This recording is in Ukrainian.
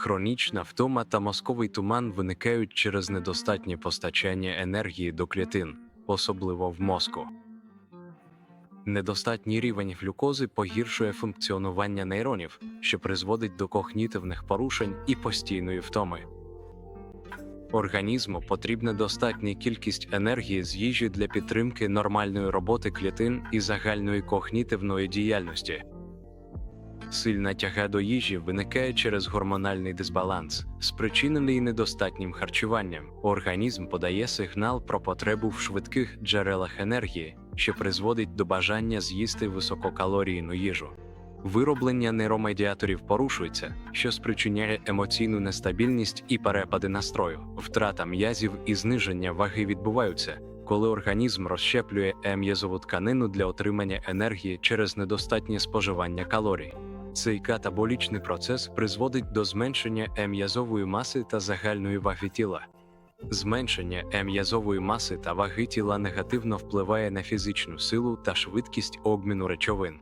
Хронічна втома та мозковий туман виникають через недостатнє постачання енергії до клітин, особливо в мозку. Недостатній рівень глюкози погіршує функціонування нейронів, що призводить до когнітивних порушень і постійної втоми. Організму потрібна достатня кількість енергії з їжі для підтримки нормальної роботи клітин і загальної когнітивної діяльності. Сильна тяга до їжі виникає через гормональний дисбаланс, спричинений недостатнім харчуванням. Організм подає сигнал про потребу в швидких джерелах енергії, що призводить до бажання з'їсти висококалорійну їжу. Вироблення нейромедіаторів порушується, що спричиняє емоційну нестабільність і перепади настрою. Втрата м'язів і зниження ваги відбуваються, коли організм розщеплює ем'язову тканину для отримання енергії через недостатнє споживання калорій. Цей катаболічний процес призводить до зменшення ем'язової маси та загальної ваги тіла. Зменшення ем'язової маси та ваги тіла негативно впливає на фізичну силу та швидкість обміну речовин.